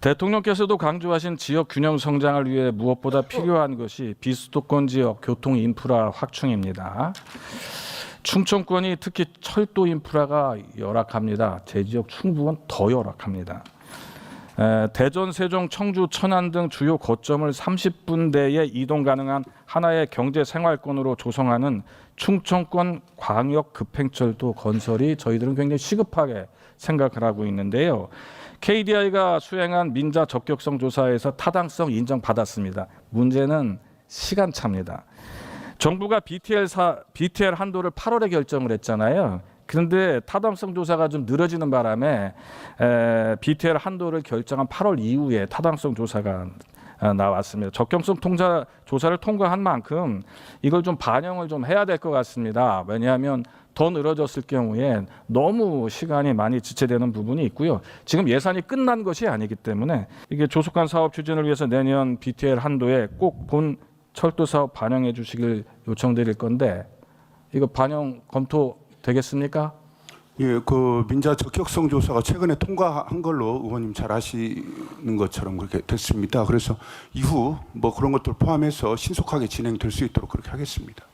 대통령께서도 강조하신 지역 균형 성장을 위해 무엇보다 필요한 것이 비수도권 지역 교통 인프라 확충입니다. 충청권이 특히 철도 인프라가 열악합니다. 제 지역 충북은 더 열악합니다. 에, 대전, 세종, 청주, 천안 등 주요 거점을 30분 내에 이동 가능한 하나의 경제 생활권으로 조성하는 충청권 광역 급행철도 건설이 저희들은 굉장히 시급하게 생각을 하고 있는데요. KDI가 수행한 민자 적격성 조사에서 타당성 인정받았습니다. 문제는 시간 차입니다. 정부가 BTL 사 BTL 한도를 8월에 결정을 했잖아요. 그런데 타당성 조사가 좀 늘어지는 바람에 에, BTL 한도를 결정한 8월 이후에 타당성 조사가 아, 나왔습니다. 적격성 통자 조사를 통과한 만큼 이걸 좀 반영을 좀 해야 될 것 같습니다. 왜냐하면 더 늘어졌을 경우에 너무 시간이 많이 지체되는 부분이 있고요. 지금 예산이 끝난 것이 아니기 때문에 이게 조속한 사업 추진을 위해서 내년 BTL 한도에 꼭 본 철도 사업 반영해 주시길 요청드릴 건데 이거 반영 검토 되겠습니까? 예, 그 민자 적격성 조사가 최근에 통과한 걸로 의원님 잘 아시는 것처럼 그렇게 됐습니다. 그래서 이후 뭐 그런 것들 포함해서 신속하게 진행될 수 있도록 그렇게 하겠습니다.